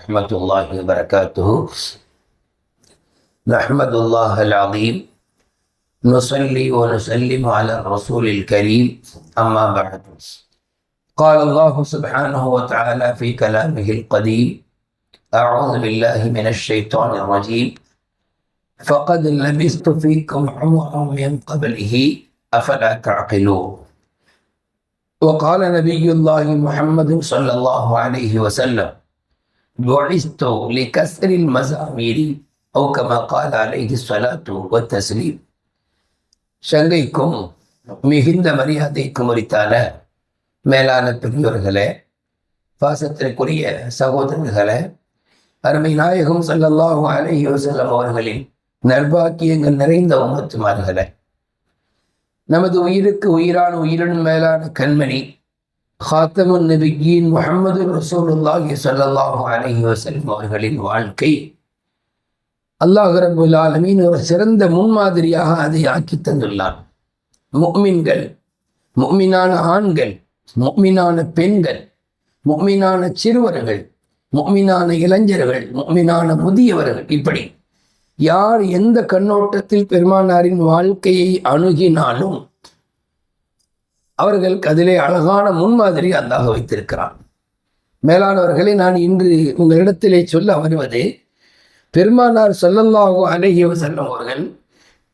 ورحمة الله وبركاته نحمد الله العظيم نصلي ونسلم على الرسول الكريم أما بعد قال الله سبحانه وتعالى في كلامه القديم أعوذ بالله من الشيطان الرجيم فقد لبثت فيكم عمرا من قبله أفلا تعقلون وقال نبي الله محمد صلى الله عليه وسلم بعثت لكسر المزامير أو كما قال عليه الصلاة والتسليم சங்கைக்கும் மிகுந்த மரியாதைக்கும் உரித்தான மேலான பெரியோர்களே பாசத்திற்குரிய சகோதரர்களே அருமை நாயகம் ஸல்லல்லாஹு அலைஹி வஸல்லம் அவர்களின் நற்பாக்கியங்கள் நிறைந்த உமத்துமார்களே நமது உயிருக்கு உயிரான உயிரினும் மேலான கண்மணி ஹாத்தமுன் நபியின் முகமது ரசூலுல்லாஹி ஸல்லல்லாஹு அலஹி வசல்லம் அவர்களின் வாழ்க்கை. அல்லாஹ் ரபுல் ஆலமீன் ஒரு சிறந்த முன்மாதிரியாக அதை ஆக்கி தந்துள்ளார். முக்மின்கள் முக்மினான ஆண்கள் முக்மினான பெண்கள் முக்மினான சிறுவர்கள் முக்மினான இளைஞர்கள் முக்மினான முதியவர்கள். இப்படி யார் எந்த கண்ணோட்டத்தில் பெருமானாரின் வாழ்க்கையை அணுகினாலும் அவர்களுக்கு அதிலே அழகான முன்மாதிரி அல்லாஹ் வைத்திருக்கிறான். மேலானவர்களை நான் இன்று உங்களிடத்திலே சொல்ல வருவது பெருமானார் சொல்லல்லாஹு அழகிய செல்லும் அவர்கள்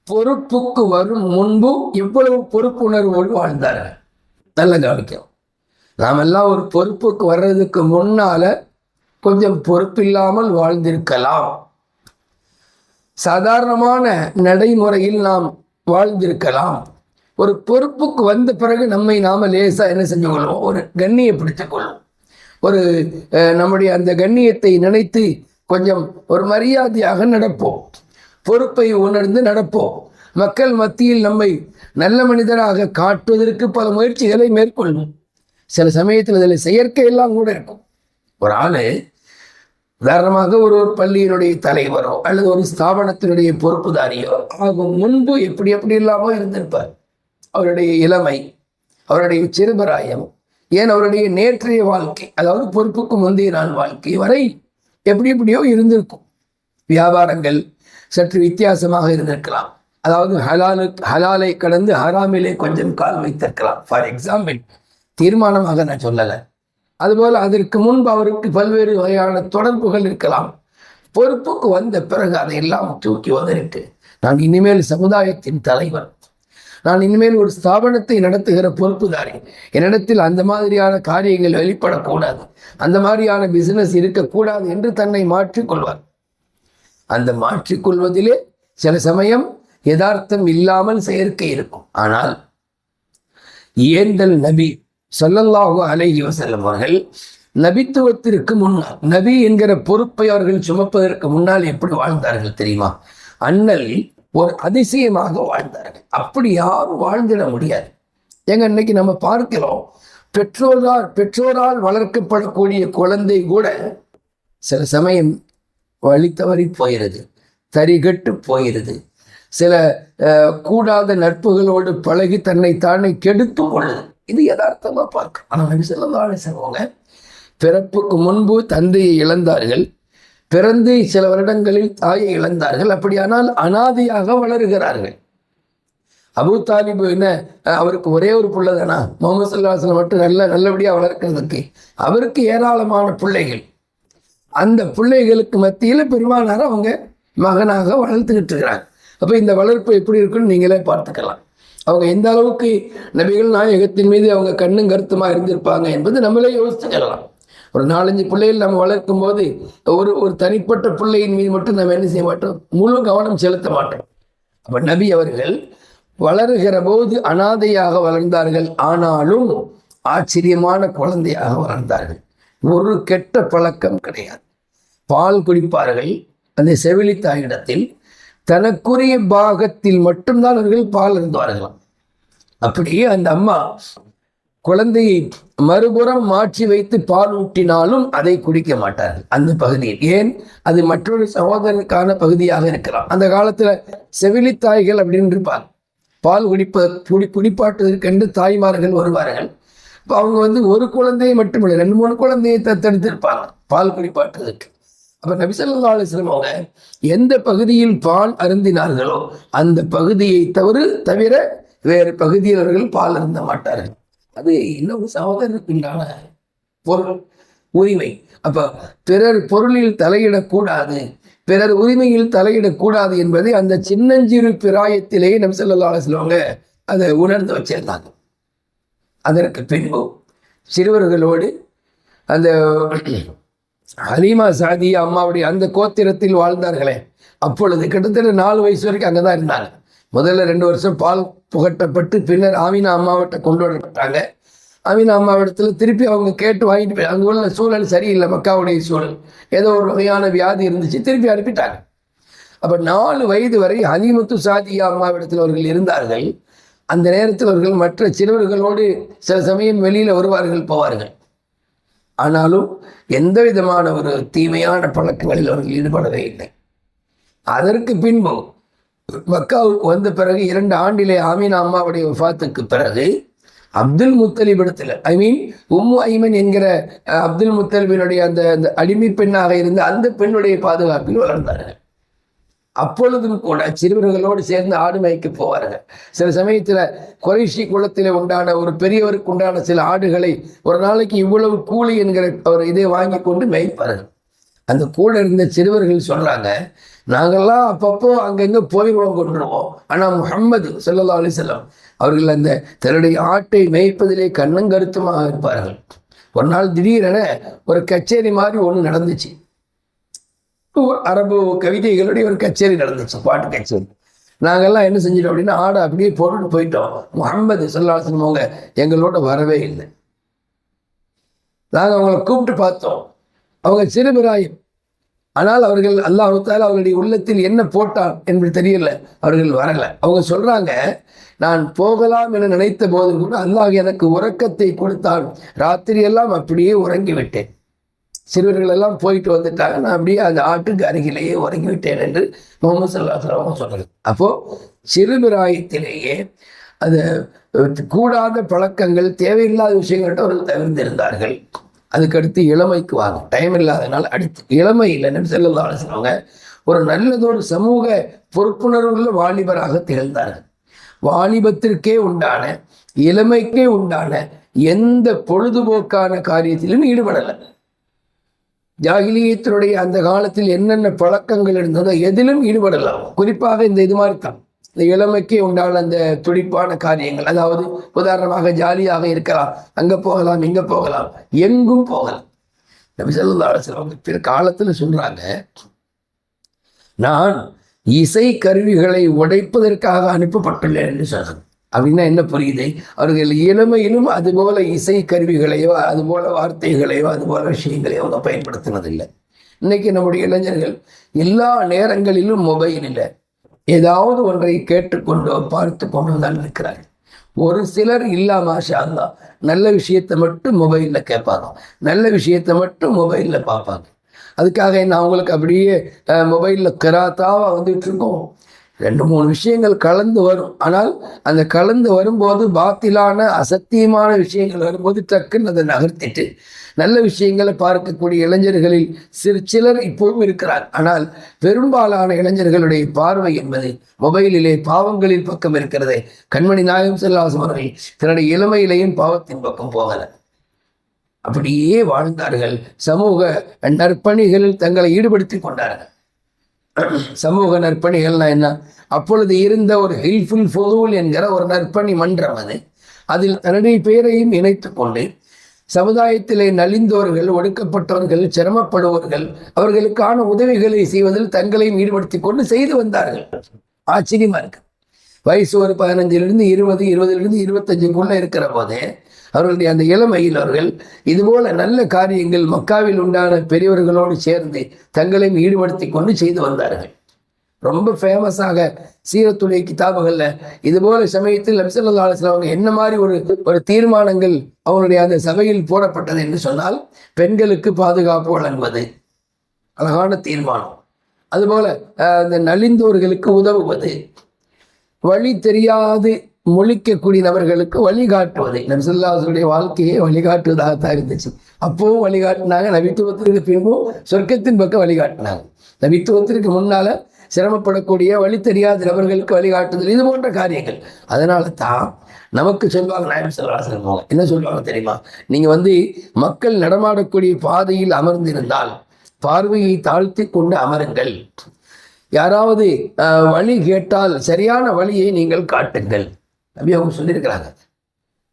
பொறுப்புக்கு வரும் முன்பு இவ்வளவு பொறுப்புணர்வோடு வாழ்ந்தார்கள். நல்ல கவனிக்கும் நாமெல்லாம் ஒரு பொறுப்புக்கு வர்றதுக்கு முன்னால கொஞ்சம் பொறுப்பில்லாமல் வாழ்ந்திருக்கலாம். சாதாரணமான நடைமுறையில் நாம் வாழ்ந்திருக்கலாம். ஒரு பொறுப்புக்கு வந்த பிறகு நம்மை நாம லேசா என்ன செஞ்சு கொள்வோம் ஒரு கண்ணியை பிடித்துக் கொள்வோம் ஒரு நம்முடைய அந்த கண்ணியத்தை நினைத்து கொஞ்சம் ஒரு மரியாதையாக நடப்போம். பொறுப்பை உணர்ந்து நடப்போம். மக்கள் மத்தியில் நம்மை நல்ல மனிதராக காட்டுவதற்கு பல முயற்சிகளை மேற்கொள்வோம். சில சமயத்தில் அதில் செயற்கையெல்லாம் கூட இருக்கும். ஒரு ஆள் உதாரணமாக ஒரு ஒரு பள்ளியினுடைய தலைவரோ அல்லது ஒரு ஸ்தாபனத்தினுடைய பொறுப்புதாரியோ ஆகும் முன்பு எப்படி எப்படி இல்லாமல் இருந்திருப்பார். அவருடைய இளமை அவருடைய சிறுபராயம் ஏன் அவருடைய நேற்றைய வாழ்க்கை அதாவது பொறுப்புக்கு முந்தைய நாள் வாழ்க்கை வரை எப்படி எப்படியோ இருந்திருக்கும். வியாபாரங்கள் சற்று வித்தியாசமாக இருந்திருக்கலாம். அதாவது ஹலாலு ஹலாலை கடந்து ஹராமிலே கொஞ்சம் கால் வைத்திருக்கலாம். ஃபார் எக்ஸாம்பிள் தீர்மானமாக நான் சொல்லலை. அதுபோல் அதற்கு முன்பு அவருக்கு பல்வேறு வகையான தொடர்புகள் இருக்கலாம். பொறுப்புக்கு வந்த பிறகு அதையெல்லாம் தூக்கி உதறிட்டு நான் இனிமேல் சமுதாயத்தின் தலைவர் நான் இனிமேல் ஒரு ஸ்தாபனத்தை நடத்துகிற பொறுப்புதாரி. என்னிடத்தில் அந்த மாதிரியான காரியங்கள் வெளிப்படக்கூடாது. அந்த மாதிரியான பிசினஸ் இருக்கக்கூடாது என்று தன்னை மாற்றிக்கொள்வார் அந்த மாற்றிக்கொள்வதிலே சில சமயம் யதார்த்தம் இல்லாமல் செயற்கை இருக்கும். ஆனால் ஏந்தல் நபி சொல்லல்லாஹு அலைஹி வசல்லம் அவர்கள் நபித்துவத்திற்கு முன்னால் நபி என்கிற பொறுப்பை அவர்கள் சுமப்பதற்கு முன்னால் எப்படி வாழ்ந்தார்கள் தெரியுமா? அண்ணல் ஒரு அதிசயமாக வாழ்ந்தார்கள் அப்படி யாரும் வாழ்ந்திட முடியாது. எங்க இன்னைக்கு நம்ம பார்க்கிறோம் பெற்றோரால் பெற்றோரால் வளர்க்கப்படக்கூடிய குழந்தை கூட சில சமயம் வழி தவறி போயிடுது தரிகட்டு போயிடுது. சில கூடாத நட்புகளோடு பழகி தன்னை தானே கெடுத்து கொள்ளுது. இது யதார்த்தமாக பார்க்கணும் ஆனால் சில சொல்லலாம் சொல்லுவாங்க பிறப்புக்கு முன்பு தந்தையை இழந்தார்கள். பிறந்து சில வருடங்களில் தாயை இழந்தார்கள். அப்படியானால் அனாதையாக வளருகிறார்கள். அபு தாலிபு என்ன அவருக்கு ஒரே ஒரு பிள்ளை தானா முகமது சல்லாஹலம் மட்டும் நல்ல நல்லபடியாக வளர்க்கிறதுக்கு அவருக்கு ஏராளமான பிள்ளைகள். அந்த பிள்ளைகளுக்கு மத்தியில் பெருமானார் அவங்க மகனாக வளர்த்துக்கிட்டு இருக்கிறாங்க அப்போ இந்த வளர்ப்பு எப்படி இருக்குன்னு நீங்களே பார்த்துக்கலாம். அவங்க எந்த அளவுக்கு நபிகள் நாயகத்தின் மீது அவங்க கண்ணும் கருத்துமாக இருந்திருப்பாங்க என்பது நம்மளே யோசிச்சுக்கலாம் ஒரு நாலஞ்சு பிள்ளைகள் நம்ம வளர்க்கும் போது ஒரு ஒரு தனிப்பட்ட பிள்ளையின் மீது மட்டும் நம்ம என்ன செய்ய மாட்டோம்? முழு கவனம் செலுத்த மாட்டோம். அப்போ நபி அவர்கள் வளருகிற போது அனாதையாக வளர்ந்தார்கள். ஆனாலும் ஆச்சரியமான குழந்தையாக வளர்ந்தார்கள். ஒரு கெட்ட பழக்கம் கிடையாது. பால் குடிப்பார்கள். அந்த செவிலி தாயிடத்தில் தனக்குரிய பாகத்தில் மட்டும்தான் அவர்கள் பால் இருந்துவார்களாம். அப்படியே அந்த அம்மா குழந்தையை மறுபுறம் மாற்றி வைத்து பால் ஊட்டினாலும் அதை குடிக்க மாட்டார்கள் அந்த பகுதியில். ஏன்? அது மற்றொரு சகோதரனுக்கான பகுதியாக இருக்கலாம். அந்த காலத்துல செவிலித்தாய்கள் அப்படின்னு இருப்பாங்க. பால் குடிப்ப குடி குடிப்பாட்டுவதற்கென்று தாய்மார்கள் வருவார்கள். இப்போ அவங்க வந்து ஒரு குழந்தையை மட்டுமில்லை ரெண்டு மூணு குழந்தையை தத்தெடுத்திருப்பாங்க பால் குடிப்பாட்டுவதற்கு. அப்போ நபிசல்லா அலிஸ்லாம் அவங்க எந்த பகுதியில் பால் அருந்தினார்களோ அந்த பகுதியை தவிர தவிர வேறு பகுதியில் அவர்கள் பால் அருந்த மாட்டார்கள். அது இன்னொரு சகோதரருக்குண்டான பொருள்? உரிமை. அப்போ பிறர் பொருளில் தலையிடக்கூடாது. பிறர் உரிமையில் தலையிடக்கூடாது என்பதை அந்த சின்னஞ்சிறு பிராயத்திலேயே நம் செல்லலாம் சொல்லுவாங்க அதை உணர்ந்து வச்சிருந்தாங்க. அதற்கு பின்பு சிறுவர்களோடு அந்த ஹலீமா சாதி அம்மாவுடைய அந்த கோத்திரத்தில் வாழ்ந்தார்களே. அப்பொழுது கிட்டத்தட்ட நாலு வயசு வரைக்கும் அங்கே தான் இருந்தாங்க. முதல்ல ரெண்டு வருஷம் பால் புகட்டப்பட்டு பின்னர் ஆமீனா அம்மாவிட்ட கொண்டு வரப்பட்டாங்க. அமீன் அம்மாவிடத்துல திருப்பி அவங்க கேட்டு வாங்கிட்டு போய் அங்கே உள்ள சூழல் சரியில்லை மக்காவுடைய சூழல். ஏதோ ஒரு வகையான வியாதி இருந்துச்சு திருப்பி அனுப்பிட்டாங்க. அப்போ நாலு வயது வரை ஹலிமுத்து சாதியா அம்மாவிடத்தில் அவர்கள் இருந்தார்கள். அந்த நேரத்தில் அவர்கள் மற்ற சிறுவர்களோடு சில சமயம் வெளியில் வருவார்கள் போவார்கள். ஆனாலும் எந்த விதமான ஒரு தீமையான பழக்கங்களில் அவர்கள் ஈடுபடவே இல்லை. அதற்கு பின்பு மக்காவுக்கு வந்த பிறகு இரண்டு ஆண்டிலே ஆமீனா அம்மாவுடைய விஃபாத்துக்கு பிறகு அப்துல் முத்தலிபிடத்தில் ஐ மீன் உம்மு ஐமன் என்கிற அப்துல் முத்தலிபினுடைய அந்த அந்த அடிமை பெண்ணாக இருந்த அந்த பெண்ணுடைய பாதுகாப்பில் வளர்ந்தார்கள். அப்பொழுதும் கூட சிறுவர்களோடு சேர்ந்து ஆடு மேய்க்க போவார்கள். சில சமயத்தில் குறைஷி குளத்தில் உண்டான ஒரு பெரியவருக்கு உண்டான சில ஆடுகளை ஒரு நாளைக்கு இவ்வளவு கூலி என்கிற ஒரு இதை வாங்கி கொண்டு மேய்ப்பார்கள். அந்த கூட இருந்த சிறுவர்கள் சொல்கிறாங்க நாங்கள்லாம் அப்பப்போ அங்கங்கே போயிடுவோம் கொண்டுருவோம் ஆனால் முகம்மது சல்லா அலிசல்லாம் அவர்கள் அந்த தன்னுடைய ஆட்டை மேய்ப்பதிலே கண்ணங்கருத்துமாக இருப்பார்கள். ஒரு நாள் திடீரென ஒரு கச்சேரி மாதிரி ஒன்று நடந்துச்சு. அரபு கவிதைகளுடைய ஒரு கச்சேரி நடந்துச்சு பாட்டு கச்சேரி. நாங்கள்லாம் என்ன செஞ்சிட்டோம் அப்படின்னா ஆடை அப்படியே போட்டுட்டு போயிட்டோம். முகமது சொல்லாசனம் அவங்க எங்களோட வரவே இல்லை. நாங்கள் அவங்கள கூப்பிட்டு பார்த்தோம். அவங்க சிறுபிராயம் ஆனால் அவர்கள் அல்லாஹால அவர்களுடைய உள்ளத்தில் என்ன போட்டான் என்று தெரியல. அவர்கள் வரலை. அவங்க சொல்றாங்க நான் போகலாம் என நினைத்த போது கூட அல்லாஹ் எனக்கு உறக்கத்தை கொடுத்தான். ராத்திரியெல்லாம் அப்படியே உறங்கிவிட்டேன். சிறுவர்கள் எல்லாம் போயிட்டு வந்துட்டாங்க. நான் அப்படியே அந்த ஆட்டுக்கு அருகிலேயே உறங்கி விட்டேன் என்று முகமது சல்லாஹ் சொல்றது அப்போ சிறுபிராயத்திலேயே அது கூடாத பழக்கங்கள் தேவையில்லாத விஷயங்கள்ட்ட அவர்கள் தவிர்த்திருந்தார்கள். அதுக்கடுத்து இளமைக்கு வாங்க. டைம் இல்லாதனால அடுத்து இளமையில் இல்லைன்னு செல்லல்லா சொல்லுவாங்க ஒரு நல்லதொரு சமூக பொறுப்புணர்வுள்ள வாலிபராக திகழ்ந்தார்கள். வாலிபத்திற்கே உண்டான இளமைக்கே உண்டான எந்த பொழுதுபோக்கான காரியத்திலும் ஈடுபடலை. ஜாகிலியத்தினுடைய அந்த காலத்தில் என்னென்ன பழக்கங்கள் இருந்ததோ எதிலும் ஈடுபடலாம் குறிப்பாக இந்த இது மாதிரி தான். இந்த இளமைக்கு உண்டான அந்த துடிப்பான காரியங்கள். அதாவது உதாரணமாக ஜாலியாக இருக்கலாம். அங்கே போகலாம் இங்கே போகலாம். எங்கும் போகலாம். நபி சொல்லா அவங்க பிற காலத்தில் சொல்கிறாங்க நான் இசை கருவிகளை உடைப்பதற்காக அனுப்பப்பட்டுள்ளேன் என்று சொல்றாங்க அப்படின்னா என்ன புரியுது? அவர்கள் இளமையிலும் அதுபோல இசை கருவிகளையோ அதுபோல வார்த்தைகளையோ அதுபோல விஷயங்களையோ அவங்க பயன்படுத்தினதில்லை இன்னைக்கு நம்முடைய இளைஞர்கள் எல்லா நேரங்களிலும் மொபைல் இல்லை ஏதாவது ஒன்றை கேட்டுக்கொண்டோ பார்த்து கொண்டோ தான் இருக்கிறார்கள் ஒரு சிலர் இல்லாம அல்லா நல்ல விஷயத்தை மட்டும் மொபைலில் கேட்பாங்க. நல்ல விஷயத்தை மட்டும் மொபைலில் பார்ப்பாங்க. அதுக்காக என்ன அவங்களுக்கு அப்படியே மொபைலில் கராத்தாவாக வந்துட்டு இருக்கோம். ரெண்டு மூணு விஷயங்கள் கலந்து வரும். ஆனால் அந்த கலந்து வரும்போது பாத்திலான அசத்தியமான விஷயங்கள் வரும்போது டக்குன்னு அதை நகர்த்திட்டு நல்ல விஷயங்களை பார்க்கக்கூடிய இளைஞர்களில் சிறு சிலர் இப்போவும் இருக்கிறார். ஆனால் பெரும்பாலான இளைஞர்களுடைய பார்வை என்பது மொபைலிலே பாவங்களின் பக்கம் இருக்கிறதே. கண்மணி நாயகம் செல்லாசம் அவர்கள் தன்னுடைய இளமையிலேயும் பாவத்தின் பக்கம் போகல. அப்படியே வாழ்ந்தார்கள். சமூக நற்பணிகளில் தங்களை ஈடுபடுத்தி கொண்டார்கள். சமூக நற்பணிகள்னா என்ன? அப்பொழுது இருந்த ஒரு ஹெல்ப்ஃபுல் ஃபோல் என்கிற ஒரு நற்பணி மன்றம் அது. அதில் தன்னுடைய பேரையும் இணைத்து கொண்டு சமுதாயத்திலே நலிந்தோர்கள் ஒடுக்கப்பட்டவர்கள் சிரமப்படுவர்கள் அவர்களுக்கான உதவிகளை செய்வதில் தங்களையும் ஈடுபடுத்தி கொண்டு செய்து வந்தார்கள். ஆச்சரியமா இருக்கு. வயசு ஒரு பதினஞ்சிலிருந்து இருபது இருபதுலேருந்து இருபத்தஞ்சுக்குள்ளே இருக்கிற போதே அவர்களுடைய அந்த இளமையில் அவர்கள் இதுபோல நல்ல காரியங்கள் மக்காவில் உண்டான பெரியவர்களோடு சேர்ந்து தங்களையும் ஈடுபடுத்தி கொண்டு செய்து வந்தார்கள். ரொம்ப ஃபேமஸாக சீரத்துடைய கிதாபுகளில் இதுபோல சமயத்தில் நபிசல்லா அவங்க என்ன மாதிரி ஒரு ஒரு தீர்மானங்கள் அவங்களுடைய அந்த சபையில் போடப்பட்டது என்று சொன்னால் பெண்களுக்கு பாதுகாப்பு வழங்குவது. அழகான தீர்மானம். அதுபோல அந்த நலிந்தோர்களுக்கு உதவுவது. வழி தெரியாது முழிக்கக்கூடிய நபர்களுக்கு வழிகாட்டுவது நபிசுல்லாசுடைய வாழ்க்கையை வழிகாட்டுவதாகத்தான் இருந்துச்சு. அப்பவும் வழிகாட்டினாங்க. நபித்துவத்திற்கு பின்பும் சொர்க்கத்தின் பக்கம் வழிகாட்டினாங்க. நபித்துவத்திற்கு முன்னால சிரமப்படக்கூடிய வழி தெரியாத நபர்களுக்கு வழிகாட்டுதல் இது போன்ற காரியங்கள். அதனால தான் நமக்கு சொல்லுவாங்க நாயம் செல்வாசன் என்ன சொல்லுவாங்க தெரியுமா? நீங்க வந்து மக்கள் நடமாடக்கூடிய பாதையில் அமர்ந்திருந்தால் பார்வையை தாழ்த்தி கொண்டு அமருங்கள். யாராவது வழி கேட்டால் சரியான வழியை நீங்கள் காட்டுங்கள். அப்படி அவங்க சொல்லியிருக்கிறாங்க.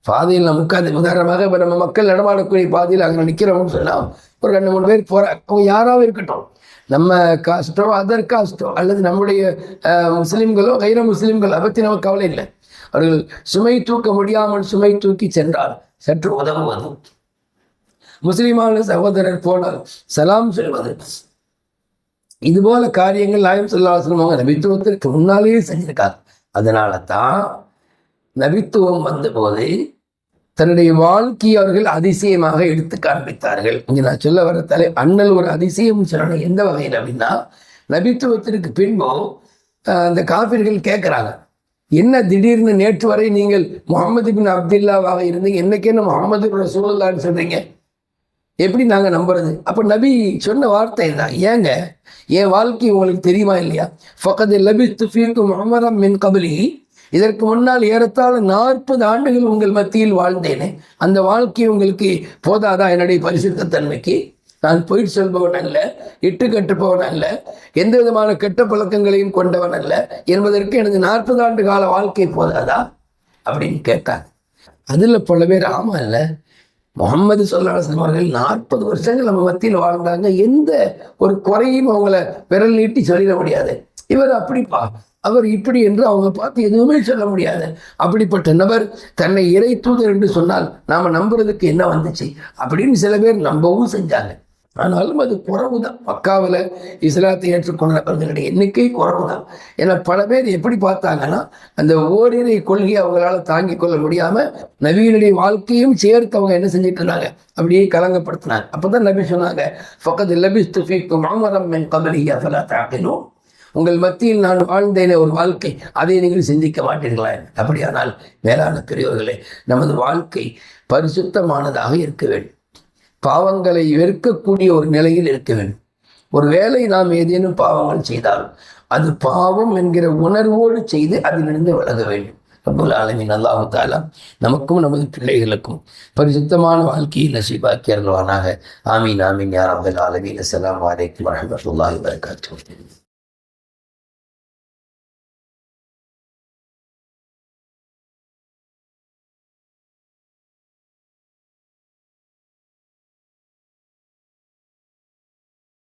பாதையில் நம்ம உட்காந்து உதாரணமாக இப்போ நம்ம மக்கள் நடமாடக்கூடிய பாதையில் அங்கே நிற்கிறவங்க சொன்னால் ஒரு ரெண்டு மூணு பேர் போகிற அவங்க யாராவது இருக்கட்டும். நம்ம காஸ்டோ அதர் காஸ்டோ அல்லது நம்முடைய அஹ், முஸ்லிம்களோ கைர முஸ்லீம்களோ அதை பற்றி நமக்கு கவலை இல்லை. அவர்கள் சுமை தூக்க முடியாமல் சுமை தூக்கி சென்றால் சற்று உதவுவது முஸ்லீமான சகோதரர் போனால் சலாம் சொல்வது. இது போல காரியங்கள் நாயம் சொல்லாசனம் அவங்க நபித்துவத்திற்கு முன்னாலேயே செஞ்சிருக்காங்க. அதனால தான் நபித்துவம் வந்தபோது தன்னுடைய வாழ்க்கையை அவர்கள் அதிசயமாக எடுத்து காண்பித்தார்கள். இங்கே நான் சொல்ல வர தலை அண்ணல் ஒரு அதிசயம் சொல்லணும். எந்த வகையில் அப்படின்னா நபித்துவத்திற்கு பின்போ அந்த காபிர்கள் கேட்குறாங்க. என்ன திடீர்னு நேற்று வரை நீங்கள் முகமது பின் அப்துல்லாவாக இருந்தீங்க என்னைக்கு என்ன முகமது சூழலான்னு சொல்றீங்க? எப்படி நாங்கள் நம்புறது? அப்போ நபி சொன்ன வார்த்தை தான் ஏங்க? என் வாழ்க்கை உங்களுக்கு தெரியுமா இல்லையா? ஃபகத் லபி ஃபீக்கும் உமரம் மின் கபலி. இதற்கு முன்னால் ஏறத்தாழ நாற்பது ஆண்டுகள் உங்கள் மத்தியில் வாழ்ந்தேனே. அந்த வாழ்க்கை உங்களுக்கு போதாதா என்னுடைய பரிசுத்த தன்மைக்கு நான் பொய் சொல்பவன் அல்ல இட்டு கட்டுப்பவன் அல்ல எந்த விதமான கெட்ட பழக்கங்களையும் கொண்டவன் அல்ல. என்பதற்கு எனது நாற்பது ஆண்டு கால வாழ்க்கை போதாதா? அப்படின்னு கேட்டாங்க. அதில் பல பேர் ஆமாம் இல்லை. முகமது சொல்லாசன் அவர்கள் நாற்பது வருஷங்கள் நம்ம மத்தியில் வாழ்ந்தாங்க. எந்த ஒரு குறையும் அவங்கள விரல் நீட்டி சொல்லிட முடியாது. இவர் அப்படிப்பா. அவர் இப்படி என்று அவங்க பார்த்து எதுவுமே சொல்ல முடியாது. அப்படிப்பட்ட நபர் தன்னை இறை தூதர் என்று சொன்னால் நாம் நம்புறதுக்கு என்ன வந்துச்சு? அப்படின்னு சில பேர் நம்பவும் செஞ்சாங்க. ஆனாலும் அது குறவுதான். மக்காவில் இஸ்லாத்தை ஏற்றுக்கொண்டவர்களுடைய எண்ணிக்கை குறவு தான் ஏன்னா பல பேர் எப்படி பார்த்தாங்கன்னா அந்த ஓரிரை கொள்கையை அவங்களால தாங்கிக் கொள்ள முடியாமல் நபியினுடைய வாழ்க்கையும் சேர்த்து அவங்க என்ன செஞ்சுட்டு இருந்தாங்க? அப்படியே கலங்கப்படுத்தினாங்க. அப்பதான் நபி சொன்னாங்க பக்கத்து லபிஸ்து ஃபீக்கும் அமரம் என் கபலி அஃபலா தாக்கினோம் உங்கள் மத்தியில் நான் வாழ்ந்தேனே ஒரு வாழ்க்கை. அதை நீங்கள் சிந்திக்க மாட்டீர்களா? அப்படியானால் மேலான பெரியவர்களே நமது வாழ்க்கை பரிசுத்தமானதாக இருக்க வேண்டும். பாவங்களை வெறுக்கக்கூடிய ஒரு நிலையில் இருக்க வேண்டும். ஒருவேளை நாம் ஏதேனும் பாவங்கள் செய்தால் அது பாவம் என்கிற உணர்வோடு செய்து அதிலிருந்து விலக வேண்டும். ரப்புல் ஆலமின் அல்லாஹு தாலா நமக்கும் நமது பிள்ளைகளுக்கும் பரிசுத்தமான வாழ்க்கையை நசீபாக்கி அருள்வானாக. ஆமீன் ஆமீன் யார் அப்துல் ஆலமீன். அஸ்லாம் வலைக்கம் வரஹ்மத்துல்லாஹி வரகாத்து